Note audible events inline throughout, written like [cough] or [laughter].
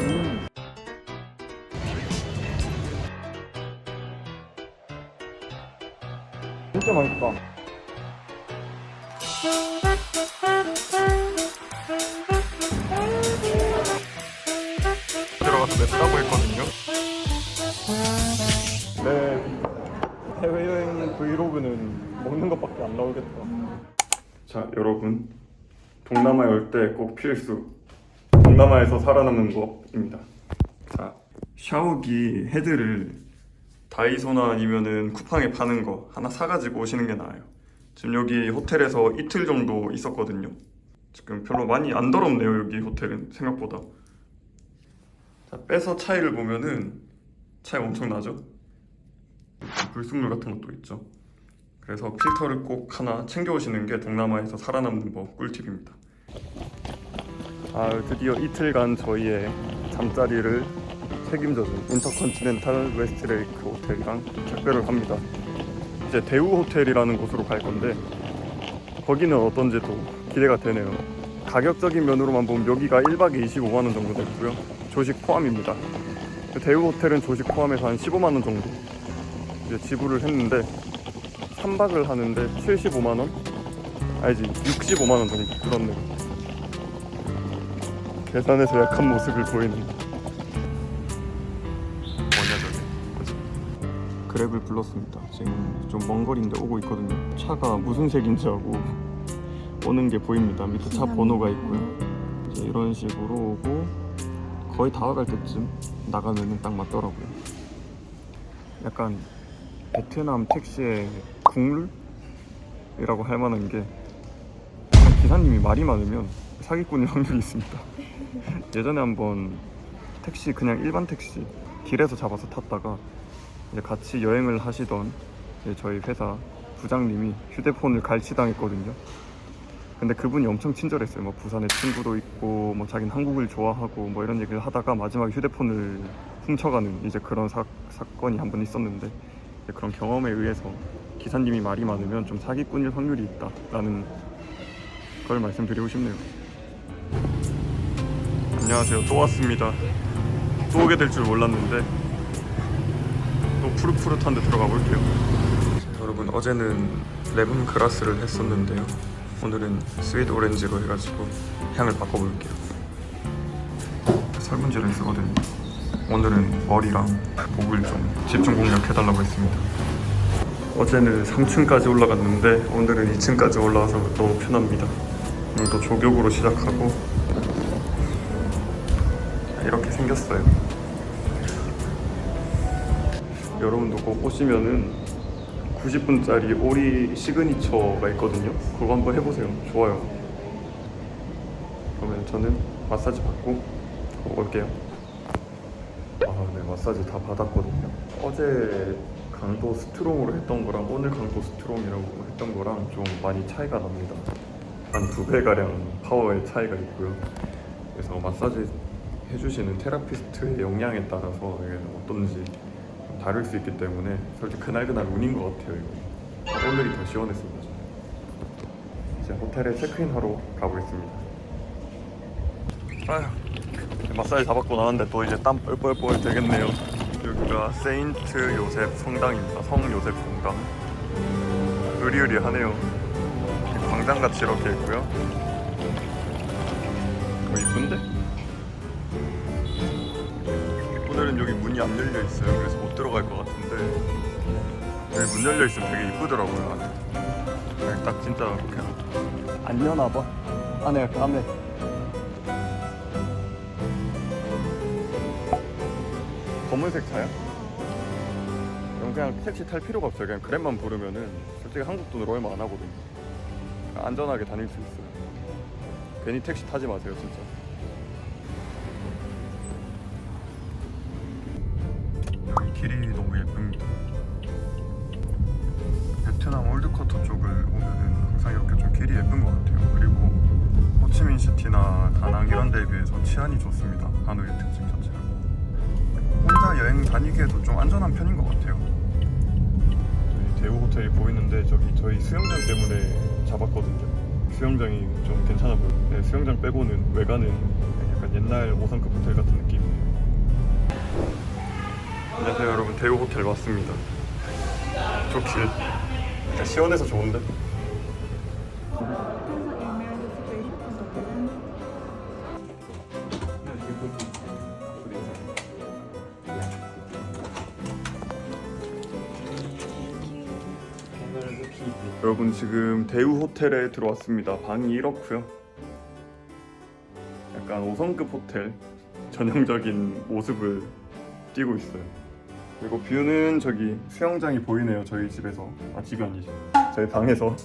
음. 진짜 맛있다. 들어가서 맵다고 했거든요. 네. 해외여행 브이로그는 먹는 것밖에 안 나오겠다. 자, 여러분. 동남아에 올때 꼭 필수. 동남아에서 살아남는 법입니다. 자, 샤워기 헤드를 다이소나 아니면은 쿠팡에 파는 거 하나 사가지고 오시는 게 나아요. 지금 여기 호텔에서 이틀 정도 있었거든요. 지금 별로 많이 안 더럽네요, 여기 호텔은 생각보다. 자, 빼서 차이를 보면은 차이가 엄청 나죠? 불순물 같은 것도 있죠. 그래서 필터를 꼭 하나 챙겨 오시는 게 동남아에서 살아남는 법 꿀팁입니다. 아, 드디어 이틀간 저희의 잠자리를 책임져준 인터컨티넨탈 웨스트레이크 호텔이랑 택배를 합니다. 이제 대우 호텔이라는 곳으로 갈 건데 거기는 어떤지도 기대가 되네요. 가격적인 면으로만 보면 여기가 1박에 25만 원 정도 됐고요. 조식 포함입니다. 그 대우 호텔은 조식 포함해서 한 15만 원 정도 이제 지불을 했는데 3박을 하는데 75만 원? 아니지 65만 원 정도 들었네요. 계산에서 약한 모습을 보이는 뭐냐 저게? 그랩을 불렀습니다. 지금 좀 먼 거리인데 오고 있거든요. 차가 무슨 색인지 하고 오는 게 보입니다. 밑에 차 번호가 있고요. 이제 이런 식으로 오고 거의 다 와갈 때쯤 나가면은 딱 맞더라고요. 약간 베트남 택시의 국룰이라고 할 만한 게 기사님이 말이 많으면 사기꾼일 확률이 있습니다 [laughs] 예전에 한번 택시 그냥 일반 택시 길에서 잡아서 탔다가 이제 같이 여행을 하시던 저희 회사 부장님이 휴대폰을 갈취당했거든요. 근데 그분이 엄청 친절했어요. 뭐 부산에 친구도 있고 뭐 자기는 한국을 좋아하고 뭐 이런 얘기를 하다가 마지막에 휴대폰을 훔쳐가는 이제 그런 사, 사건이 한 번 있었는데 그런 경험에 의해서 기사님이 말이 많으면 좀 사기꾼일 확률이 있다라는 걸 말씀드리고 싶네요. 안녕하세요. 또 왔습니다. 또 오게 될 줄 몰랐는데 또 푸릇푸릇한 데 들어가 볼게요. 여러분 어제는 레몬 그라스를 했었는데요. 오늘은 스위트 오렌지로 해가지고 향을 바꿔볼게요. 설문지를 쓰거든요. 오늘은 머리랑 목을 좀 집중 공략해달라고 했습니다. 어제는 3층까지 올라갔는데 오늘은 2층까지 올라와서 너무 편합니다. 오늘도 조격으로 시작하고 이렇게 생겼어요. 여러분도 꼭 오시면은 90분짜리 오리 시그니처가 있거든요. 그거 한번 해보세요. 좋아요. 그러면 저는 마사지 받고 올게요. 아, 네, 마사지 다 받았거든요. 어제 강도 스트롱으로 했던 거랑 오늘 강도 스트롱이라고 했던 거랑 좀 많이 차이가 납니다. 한 두 배 가량 파워의 차이가 있고요. 그래서 마사지 해주시는 테라피스트의 역량에 따라서 이게 어떤지 좀 다를 수 있기 때문에 솔직히 그날 그날 운인 것 같아요. 이거. 오늘이 더 시원했습니다. 이제 호텔에 체크인 하러 가보겠습니다. 아휴, 마사지 다 받고 나왔는데 또 이제 땀 뻘뻘뻘 되겠네요. 여기가 세인트 요셉 성당입니다. 성 요셉 성당. 으리으리하네요. 광장같이 이렇게 있고요. 어, 이쁜데? 오늘은 여기 문이 안 열려 있어요. 그래서 못 들어갈 것 같은데 여기 문 열려 있으면 되게 이쁘더라고요. 여기 딱 진짜 이렇게 안 여나 봐. 안에 까매. 검은색 차야? 그럼 그냥 택시 탈 필요가 없어요. 그냥 그랩만 부르면은 솔직히 한국 돈으로 얼마 안 하거든요. 안전하게 다닐 수 있어요. 괜히 택시 타지 마세요, 진짜. 여기 길이 너무 예쁩니다. 베트남 올드커터 쪽을 오면은 항상 이렇게 좀 길이 예쁜 것 같아요. 그리고 호치민 시티나 다낭 이런 데에 비해서 치안이 좋습니다. 하노이의 특징 자체가. 혼자 여행 다니기에도 좀 안전한 편인 것 같아요. 호텔이 보이는데 저기 저희 수영장 때문에 잡았거든요. 수영장이 좀 괜찮아 보여요. 네, 수영장 빼고는 외관은 약간 옛날 5성급 호텔 같은 느낌이에요. 안녕하세요 여러분 대우 호텔 왔습니다. 좋길. 시원해서 좋은데? 여러분 지금 대우 호텔에 들어왔습니다. 방이 이렇고요. 약간 5성급 호텔 전형적인 모습을 띄고 있어요. 그리고 뷰는 저기 수영장이 보이네요. 저희 집에서 아 집이 아니죠. 저희 방에서.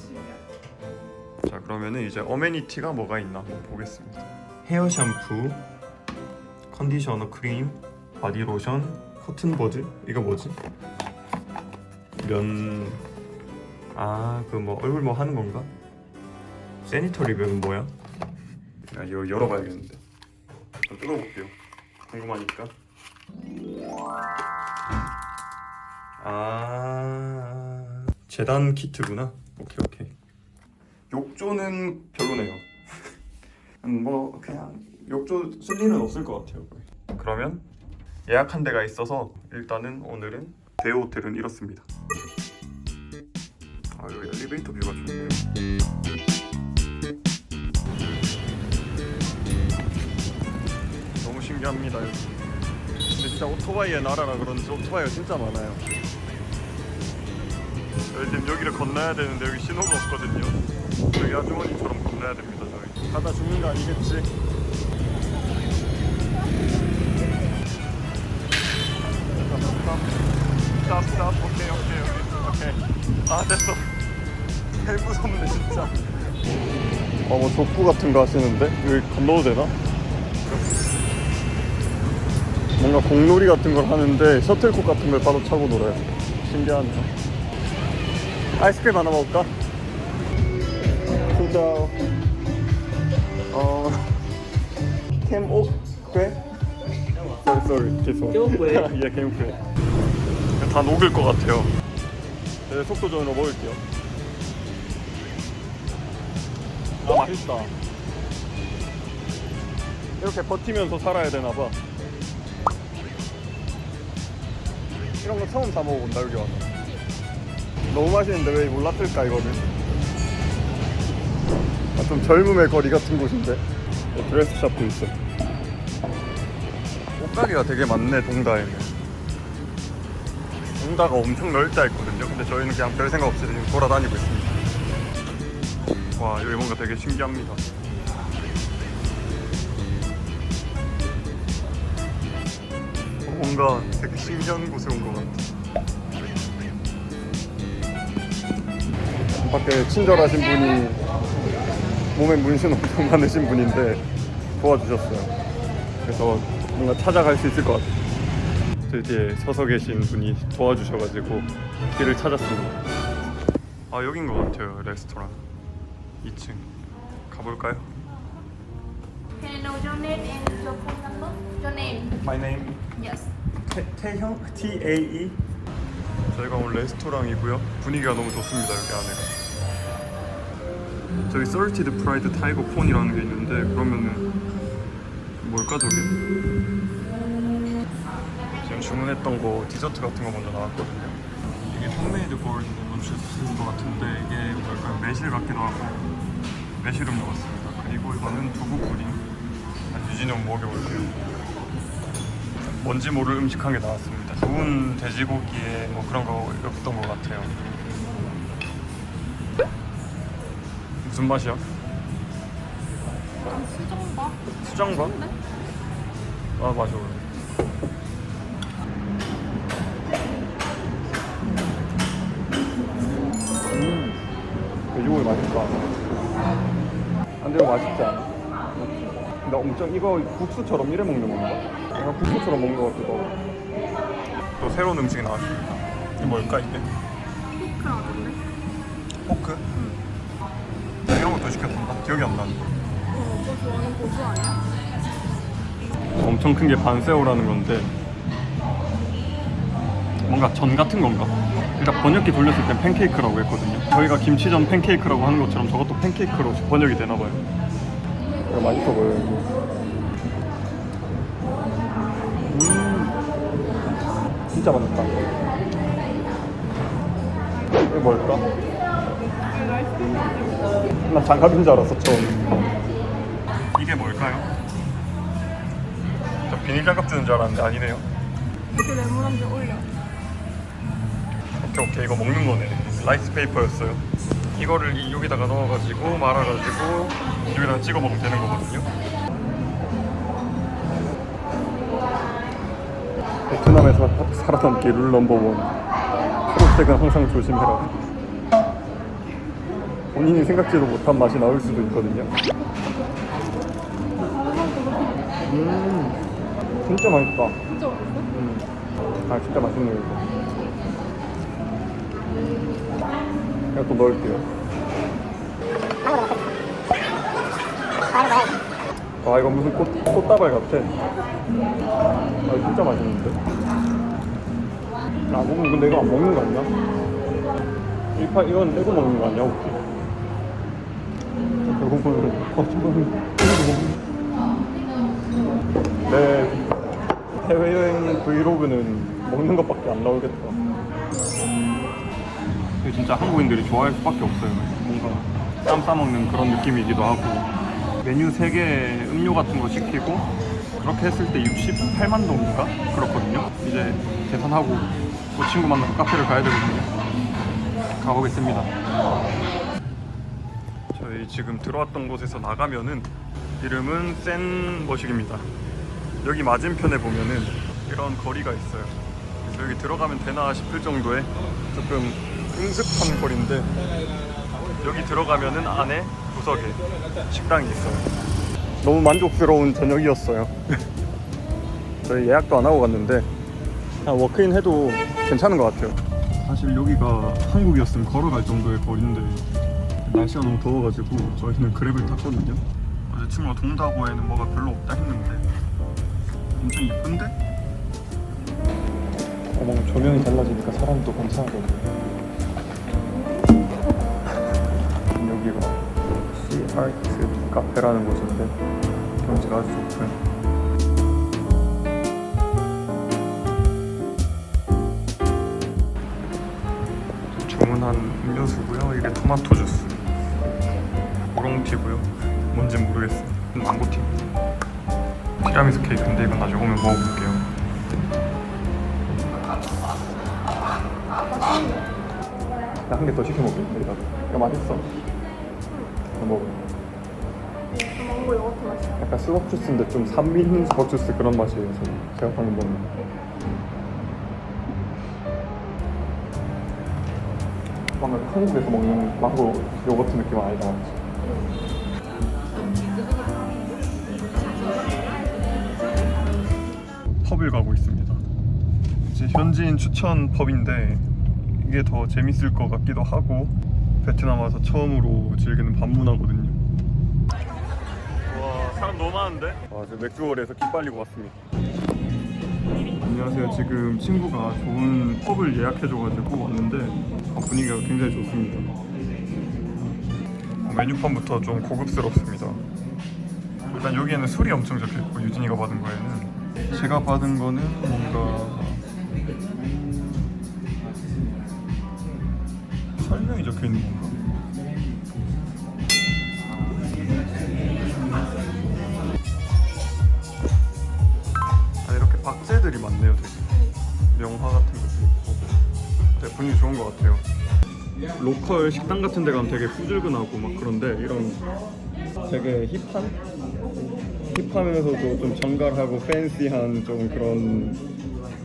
자 그러면은 이제 어메니티가 뭐가 있나 한번 보겠습니다. 헤어 샴푸, 컨디셔너 크림, 바디 로션, 코튼 버즈 이거 뭐지? 면 아, 그 뭐 얼굴 뭐 하는 건가? 세니터리 백은 뭐야? 야, 이거 열어봐야겠는데. 좀 뜯어볼게요. 궁금하니까. 아, 재단 키트구나. 오케이 오케이. 욕조는 별로네요. [laughs] 음, 뭐 그냥 욕조 쓸 일은 없을 것 같아요. 그러면 예약한 데가 있어서 일단은 오늘은 대우 호텔은 이렇습니다. 엘리베이터 뷰가 좋네요. 너무 신기합니다. 근데 진짜 오토바이의 나라라 그런지 오토바이가 진짜 많아요. 저희 지금 여기를 건너야 되는데 여기 신호가 없거든요. 여기 아주머니처럼 건너야 됩니다. 저희. 가다 죽는 거 아니겠지? 스탑 스탑 오케이 오케이 오케이 오케이 아 됐어 제일 무섭네 진짜. 어뭐 족구 같은 거 하시는데? 여기 건너도 되나? 뭔가 공놀이 같은 걸 하는데 셔틀콕 같은 걸 바로 차고 놀아요. 신기하네요. 아이스크림 하나 먹을까? 진짜. 어. 캠옥회? sorry sorry. 죄송. 캠옥회. [laughs] 예 캠옥회 다 녹을 것 같아요. 네, 속도 조절로 먹을게요 아 맛있다. 이렇게 버티면서 살아야 되나봐. 이런 거 처음 사 먹어본다 여기 와서. 너무 맛있는데 왜 몰랐을까 이거는? 아, 좀 젊음의 거리 같은 곳인데. 네, 드레스샵도 있어. 옷가게가 되게 많네 동다에는. 동다가 엄청 넓다 했거든요. 근데 저희는 그냥 별 생각 없이 지금 돌아다니고 있습니다 와 여기 뭔가 되게 신기합니다. 뭔가 되게 신기한 곳에 온 것 같아. 밖에 친절하신 분이 몸에 문신 엄청 많으신 분인데 도와주셨어요. 그래서 뭔가 찾아갈 수 있을 것 같아요. 저 뒤에 서서 계신 분이 도와주셔가지고 길을 찾았습니다. 아 여긴 것 같아요 레스토랑 2층 가볼까요? Can I know your name and your phone number? Your name? My name. Yes. 태, 태형? T A E? 저희가 온 레스토랑이고요. 분위기가 너무 좋습니다 여기 안에가 저기 Salted Pride Tiger Phone이라는 게 있는데 그러면은 뭘까 저게? 지금 주문했던 거 디저트 같은 거 먼저 나왔거든요. 이게 홈메이드 골드 멈추는 것 같은데 이게 뭘까요? 매실 같기도 하고 매실 음료 같습니다 그리고 이거는 두부 푸딩 한 유진이 형 먹여볼게요 뭔지 모를 음식 한개 나왔습니다. 구운 돼지고기에 뭐 그런 거였던 것 같아요. 무슨 맛이야? 수정밥? 수정밥? 아 맞아. 음, 돼지고기 맛있다. 안 돼도 맛있지 않아? 나 엄청 이거 국수처럼 이래 먹는 건가? 약간 국수처럼 먹는 것 같기도 하고. 또 새로운 음식이 나왔습니다. 이게 뭘까 이게? 아닌데? 포크? 나 이런 것도 시켰던가? 기억이 안 나는데. 어, 너 좋아하는 고수 아니야? 엄청 큰 게 반새우라는 건데 뭔가 전 같은 건가? 일단 번역기 돌렸을 땐 팬케이크라고 했거든요. 저희가 김치전 팬케이크라고 하는 것처럼 저것도 팬케이크로 번역이 되나 봐요. 이거 맛있어 보여요. 음, 진짜 맛있다. 이게 뭘까? 나 장갑인 줄 알았어 처음. 이게 뭘까요? 저 비닐 장갑 주는 줄 알았는데 아니네요. 이렇게 레몬한테 올려. 오케이 오케이 이거 먹는 거네. 라이스 페이퍼였어요. 이거를 이- 여기다가 넣어가지고 말아가지고 여기다가 찍어 먹으면 되는 거거든요. 베트남에서 살아남기 룰 넘버 원. 초록색은 항상 조심해라. 본인이 생각지도 못한 맛이 나올 수도 있거든요. 음, 진짜 맛있다. 진짜 맛있어? 음, 아 진짜 맛있네요 이거. 또 넣을게요. 아 이거 무슨 꽃, 꽃다발 같아. 아 진짜 맛있는데. 아 그럼 이거 내가 안 먹는 거 아니야? 이파 이건 떼고 먹는 거 아니야 혹시? 결국은 거짓말은 네 해외여행 브이로그는 먹는 것밖에 안 나오겠다. 진짜 한국인들이 좋아할 수밖에 없어요. 뭔가 쌈 싸먹는 그런 느낌이기도 하고 메뉴 3개 음료 같은 거 시키고 그렇게 했을 때 68만 동인가 그렇거든요. 이제 계산하고 또 친구 만나서 카페를 가야 되거든요. 가보겠습니다. 저희 지금 들어왔던 곳에서 나가면은 이름은 센 머식입니다. 여기 맞은편에 보면은 이런 거리가 있어요. 여기 들어가면 되나 싶을 정도의 조금 응습한 거리인데 여기 들어가면은 안에 구석에 식당이 있어요. 너무 만족스러운 저녁이었어요. [laughs] 저희 예약도 안 하고 갔는데 그냥 워크인 해도 괜찮은 것 같아요. 사실 여기가 한국이었으면 걸어갈 정도의 거리인데 날씨가 너무 더워가지고 저희는 그랩을 탔거든요. 어제 친구가 동다고에는 뭐가 별로 없다 했는데 엄청 이쁜데? 어머 조명이 달라지니까 사람도 괜찮아졌네. 여 시아트 카페라는 곳인데 경치가 아주 좋고요. 주문한 음료수고요. 이게 토마토 주스. 우롱티고요. 뭔지 모르겠어요. 망고티. 티라미수 케이크인데 이건 나중에 오면 먹어볼게요. 나 한 개 더 시켜. 여기다. 이거 맛있어. 이거 먹어. 망고 요거트 맛있어. 약간 수박 주스인데 좀 산미 수박 주스 그런 맛이에요. 저는. 제가 방금 먹는. 뭔가 한국에서 먹는 망고 요거트 느낌 아니다. 펍을 가고 있습니다. 이제 현지인 추천 펍인데 이게 더 재밌을 것 같기도 하고 베트남 와서 처음으로 즐기는 밤문화거든요. 와 사람 너무 많은데? 와 지금 맥주월에서 기 빨리고 왔습니다. 안녕하세요. 지금 친구가 좋은 펍을 예약해줘가지고 왔는데 어, 분위기가 굉장히 좋습니다. 어, 메뉴판부터 좀 고급스럽습니다. 일단 여기에는 술이 엄청 적혀있고 유진이가 받은 거에는 제가 받은 거는 뭔가 설명이 적혀있는 건가? 박제들이 많네요 되게. 명화 같은 것도 있고. 되게 분위기 좋은 것 같아요. 로컬 식당 같은 데 가면 되게 후줄근하고 막 그런데 이런 되게 힙한? 힙하면서도 좀 정갈하고 팬시한 좀 그런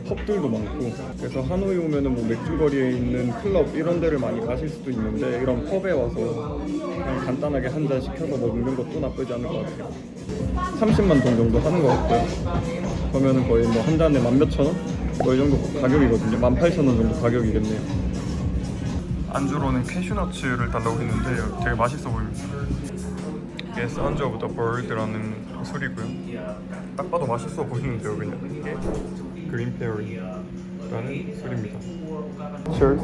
펍들도 많고. 그래서 하노이 오면은 뭐 맥주거리에 있는 클럽 이런 데를 많이 가실 수도 있는데 이런 펍에 와서 그냥 간단하게 한 잔 시켜서 먹는 것도 나쁘지 않을 것 같아요. 30만 동 정도 하는 것 같고요 그러면은 거의 뭐 한 잔에 만 몇천 원? 뭐 이 정도 가격이거든요. 만 팔천 원 정도 가격이겠네요. 안주로는 캐슈너츠를 달라고 했는데 되게 맛있어 보입니다. 이게 Sounds of the Bird라는 술이고요. 딱 봐도 맛있어 보이는데요 그냥. 이게 그린 페어리라는 술입니다. Cheers.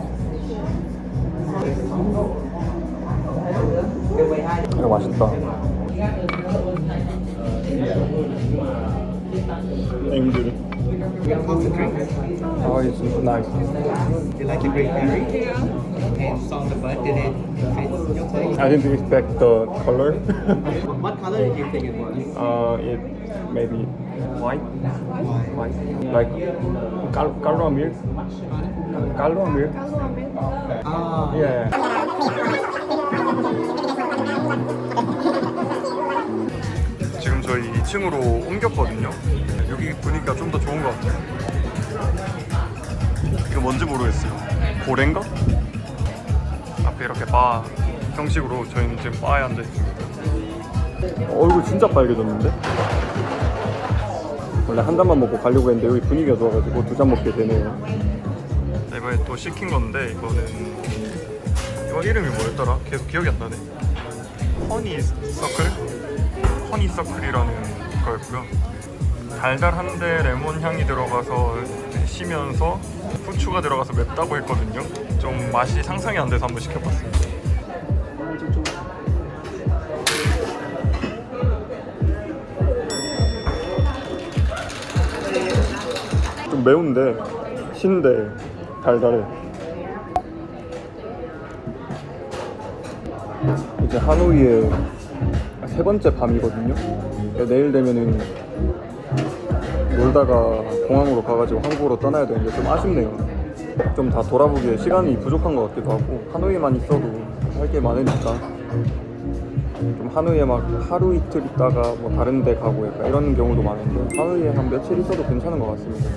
이거 맛있다 The drink? Oh, it's nice. You like the Great Mary? Yeah. And on the bud, did it fit your? I didn't expect the color. [laughs] what color did you think it was? Uh, it maybe white. White. white. Like cal Amir. milk. Amir. Ah. Yeah. [laughs] 2층으로 옮겼거든요. 여기 분위기가 좀더 좋은 것 같아요. 이거 뭔지 모르겠어요. 고래인가? 앞에 이렇게 바 형식으로 저희는 지금 바에 앉아 있습니다. 얼굴 진짜 빨개졌는데? 원래 한 잔만 먹고 가려고 했는데 여기 분위기가 좋아가지고 두 잔 먹게 되네요. 이번에 또 시킨 건데 이거는 이거 이름이 뭐였더라? 계속 기억이 안 나네. 허니 서클? 허니 서클이라는 거였고요. 달달한데 레몬 향이 들어가서 쉬면서 후추가 들어가서 맵다고 했거든요. 좀 맛이 상상이 안 돼서 한번 시켜봤습니다. 좀 매운데 신데 달달해. 이제 하노이의 세 번째 밤이거든요. 내일 되면은 놀다가 공항으로 가가지고 한국으로 떠나야 되는데 좀 아쉽네요. 좀 다 돌아보기에 시간이 부족한 것 같기도 하고 하노이만 있어도 할 게 많으니까 좀 하노이에 막 하루 이틀 있다가 뭐 다른 데 가고 약간 이런 경우도 많은데 하노이에 한 며칠 있어도 괜찮은 것 같습니다.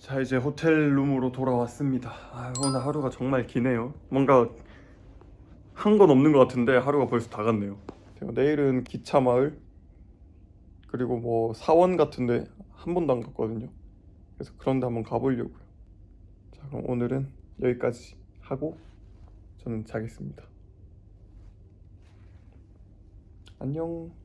자 이제 호텔 룸으로 돌아왔습니다. 아, 오늘 하루가 정말 기네요. 뭔가 한 건 없는 것 같은데 하루가 벌써 다 갔네요. 제가 내일은 기차 마을 그리고 뭐 사원 같은데 한 번도 안 갔거든요. 그래서 그런데 한번 가보려고요. 자 그럼 오늘은 여기까지 하고 저는 자겠습니다. 안녕.